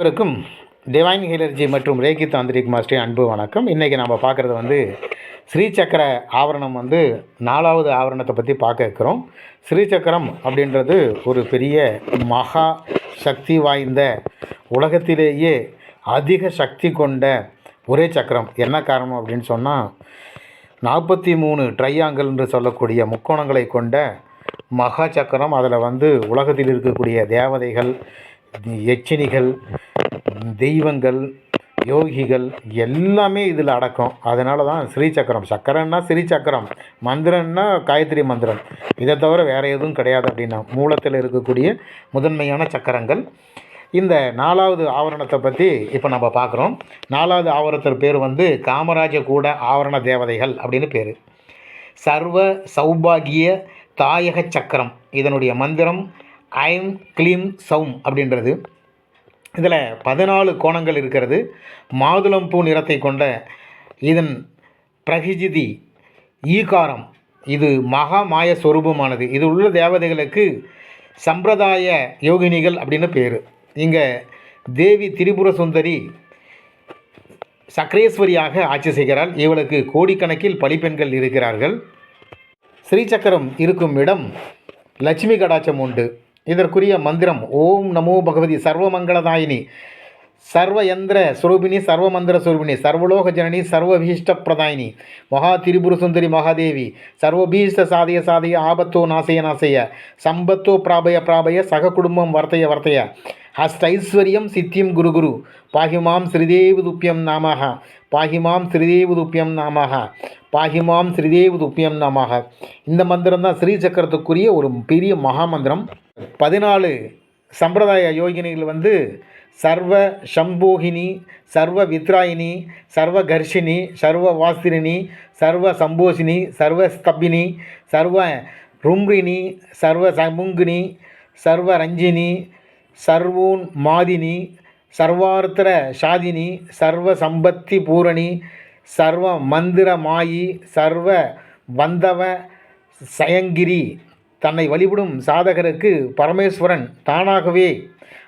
இவருக்கும் டிவைன் ஹீலர்ஜி மற்றும் Reiki tantric master அன்பு வணக்கம். இன்றைக்கி நம்ம பார்க்குறது வந்து ஸ்ரீசக்கர ஆவரணம் வந்து நாலாவது ஆவரணத்தை பற்றி பார்க்க இருக்கிறோம். ஸ்ரீசக்கரம் அப்படின்றது ஒரு பெரிய மகா சக்தி வாய்ந்த உலகத்திலேயே அதிக சக்தி கொண்ட ஒரே சக்கரம். என்ன காரணம் அப்படின்னு சொன்னால் நாற்பத்தி மூணு ட்ரையாங்கிள் என்று சொல்லக்கூடிய முக்கோணங்களை கொண்ட மகா சக்கரம். அதில் வந்து உலகத்தில் இருக்கக்கூடிய தேவதைகள் யட்சினிகள் தெய்வங்கள் யோகிகள் எல்லாமே இதில் அடக்கம். அதனால தான் ஸ்ரீ சக்கரம் சக்கரன்னா ஸ்ரீ சக்கரம் மந்திரம்னா காயத்ரி மந்திரம். இதை தவிர வேறு எதுவும் கிடையாது அப்படின்னா மூலத்தில் இருக்கக்கூடிய முதன்மையான சக்கரங்கள். இந்த நாலாவது ஆவரணத்தை பற்றி இப்போ நம்ம பார்க்குறோம். நாலாவது ஆவரணத்தின் பேர் வந்து காமராஜ கூட ஆவரண தேவதைகள் அப்படின்னு பேர். சர்வ சௌபாகிய தாயக சக்கரம். இதனுடைய மந்திரம் ஐம் க்ளீம் சவும் அப்படின்றது. இதில் பதினாலு கோணங்கள் இருக்கிறது. மாதுளம்பூ நிறத்தை கொண்ட இதன் பிரகிஜிதி ஈகாரம். இது மகா மாய சொரூபமானது. இது உள்ள தேவதைகளுக்கு சம்பிரதாய யோகினிகள் அப்படின்னு பேர். இங்கே தேவி திரிபுர சுந்தரி சக்ரேஸ்வரியாக ஆட்சி செய்கிறாள். இவளுக்கு கோடிக்கணக்கில் பலிப்பெண்கள் இருக்கிறார்கள். ஸ்ரீசக்கரம் இருக்கும் இடம் லட்சுமி கடாச்சம் உண்டு. இதற்குரிய மந்திரம் ஓம் நமோ பகவதி சர்வமங்களதாயினி. சர்வயந்திர ஸ்வரூபிணி சர்வமந்திர சுரூபிணி சர்வலோக ஜனனி சர்வபீஷ்ட பிரதாயினி மகா திரிபுர சுந்தரி மகாதேவி சர்வபீஷ்ட சாதய சாதய ஆபத்தோ நாசய நாசய சம்பத்தோ பிராபய பிராபய சக குடும்பம் வர்த்தய வர்த்தய. அஷ்டைஸ்வரியம் சித்தியம் குரு குரு. பாகிமாம் ஸ்ரீதேவதுப்பியம் நாமக பாகிமாம் ஸ்ரீதேவதுப்பியம் நாமக பாகிமாம் ஸ்ரீதேவதுப்பியம் நாமக இந்த மந்திரம் தான் ஸ்ரீ சக்கரத்துக்குரிய ஒரு பெரிய மகா மந்திரம். பதினாலு சம்பிரதாய யோகினிகள் வந்து சர்வ சம்போகினி சர்வ வித்ராயினி சர்வ கர்ஷினி சர்வ வாஸ்திரினி சர்வ சம்போஷினி சர்வ ஸ்தபினி சர்வ ரும்ரினி சர்வ சமுங்கினி சர்வ ரஞ்சினி சர்வோன் மாதினி சர்வார்த்தர ஷாதினி சர்வ சம்பத்தி பூரணி சர்வ மந்திர மாயி சர்வ வந்தவ சயங்கிரி. தன்னை வழிபடும் சாதகருக்கு பரமேஸ்வரன் தானாகவே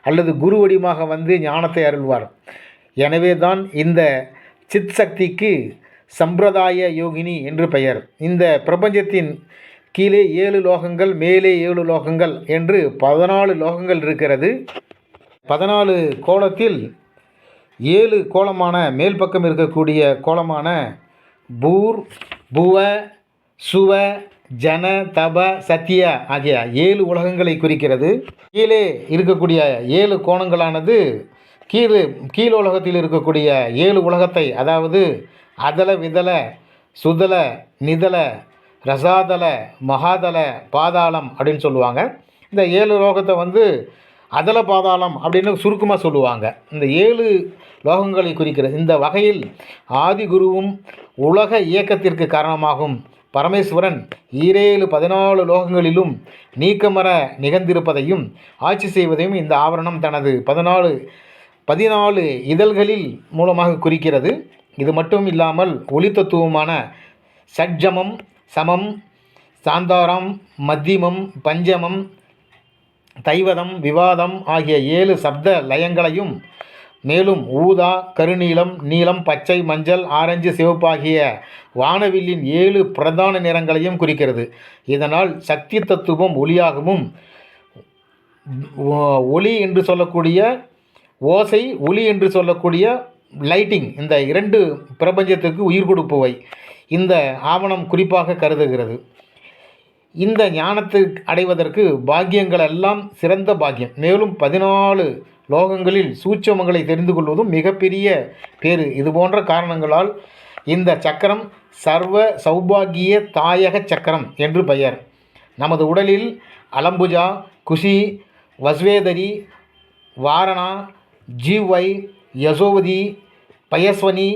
அல்லது குரு வடிவமாக வந்து ஞானத்தை அருள்வார். எனவே தான் இந்த சித் சக்திக்கு சம்பிரதாய யோகினி என்று பெயர். இந்த பிரபஞ்சத்தின் கீழே ஏழு லோகங்கள் மேலே ஏழு லோகங்கள் என்று பதினாலு லோகங்கள் இருக்கிறது. பதினாலு கோலத்தில் ஏழு கோலமான மேல் பக்கம் இருக்கக்கூடிய கோலமான பூர் புவ சுவ ஜன தப சத்திய ஆகிய ஏழு உலகங்களை குறிக்கிறது. கீழே இருக்கக்கூடிய ஏழு கோணங்களானது கீழே கீழ் உலகத்தில் இருக்கக்கூடிய ஏழு உலகத்தை அதாவது அதல விதல சுதல நிதல ரசாதல மகாதல பாதாளம் அப்படின்னு சொல்லுவாங்க. இந்த ஏழு லோகத்தை வந்து அதல பாதாளம் அப்படின்னு சுருக்கமாக சொல்லுவாங்க. இந்த ஏழு லோகங்களை குறிக்கிறது. இந்த வகையில் ஆதிகுருவும் உலக இயக்கத்திற்கு காரணமாகும். பரமேஸ்வரன் ஈரேழு பதினாலு லோகங்களிலும் நீக்கமர நிகழ்ந்திருப்பதையும் ஆட்சி செய்வதையும் இந்த ஆவரணம் தனது பதினாலு பதினாலு இதழ்களில் மூலமாக குறிக்கிறது. இது மட்டும் இல்லாமல் ஒளித்தத்துவமான சட்ஜமம் சமம் சாந்தாரம் மத்தியமம் பஞ்சமம் தைவதம் விவாதம் ஆகிய ஏழு சப்த லயங்களையும் மேலும் ஊதா கருநீலம் நீலம் பச்சை மஞ்சள் ஆரஞ்சு சிவப்பாகிய வானவில்லின் ஏழு பிரதான நிறங்களையும் குறிக்கிறது. இதனால் சக்தி தத்துவம் ஒளியாகவும் ஒ- ஒளி என்று சொல்லக்கூடிய ஓசை ஒளி என்று சொல்லக்கூடிய லைட்டிங் இந்த இரண்டு பிரபஞ்சத்துக்கு உயிர் கொடுப்பவை. இந்த ஆவணம் குறிப்பாக கருதுகிறது. இந்த ஞானத்தை அடைவதற்கு பாக்கியங்கள் எல்லாம் சிறந்த பாக்கியம். மேலும் பதினாலு லோகங்களில் சூட்சமங்களை தெரிந்து கொள்வதும் மிகப்பெரிய பேறு. இது போன்ற காரணங்களால் இந்த சக்கரம் சர்வ சௌபாகிய தாயக சக்கரம் என்று பெயர். நமது உடலில் அலம்புஜா குஷி வஸ்வேதரி வாரணா ஜீவை யசோவதி பயஸ்வனி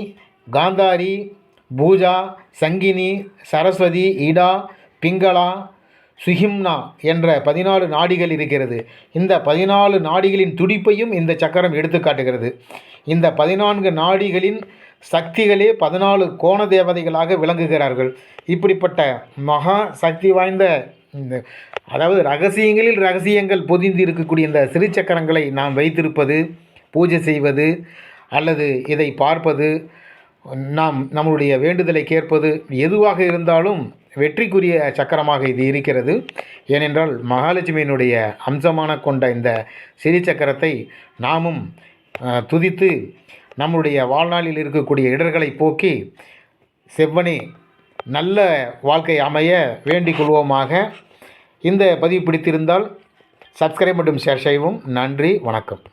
காந்தாரி பூஜா சங்கினி சரஸ்வதி இடா பிங்களா சுஹிம்னா என்ற பதினாலு நாடிகள் இருக்கிறது. இந்த பதினாலு நாடிகளின் துடிப்பையும் இந்த சக்கரம் எடுத்துக்காட்டுகிறது இந்த பதினான்கு நாடிகளின் சக்திகளே பதினாலு கோண தேவதைகளாக விளங்குகிறார்கள். இப்படிப்பட்ட மகா சக்தி வாய்ந்த இந்த அதாவது ரகசியங்களில் ரகசியங்கள் பொதிந்து இருக்கக்கூடிய இந்த சிறு சக்கரங்களை நாம் வைத்திருப்பது பூஜை செய்வது அல்லது இதை பார்ப்பது நாம் நம்மளுடைய வேண்டுதலை கேட்பது எதுவாக இருந்தாலும் வெற்றிக்குரிய சக்கரமாக இது இருக்கிறது. ஏனென்றால் மகாலட்சுமியினுடைய அம்சமான கொண்ட இந்த சிறி சக்கரத்தை நாமும் துதித்து நம்முடைய வாழ்நாளில் இருக்கக்கூடிய இடர்களை போக்கி செவ்வனே நல்ல வாழ்க்கை அமைய வேண்டிக் கொள்வோமாக. இந்த பதிவு பிடித்திருந்தால் சப்ஸ்கிரைப் மற்றும் ஷேர் செய்வோம் நன்றி வணக்கம்.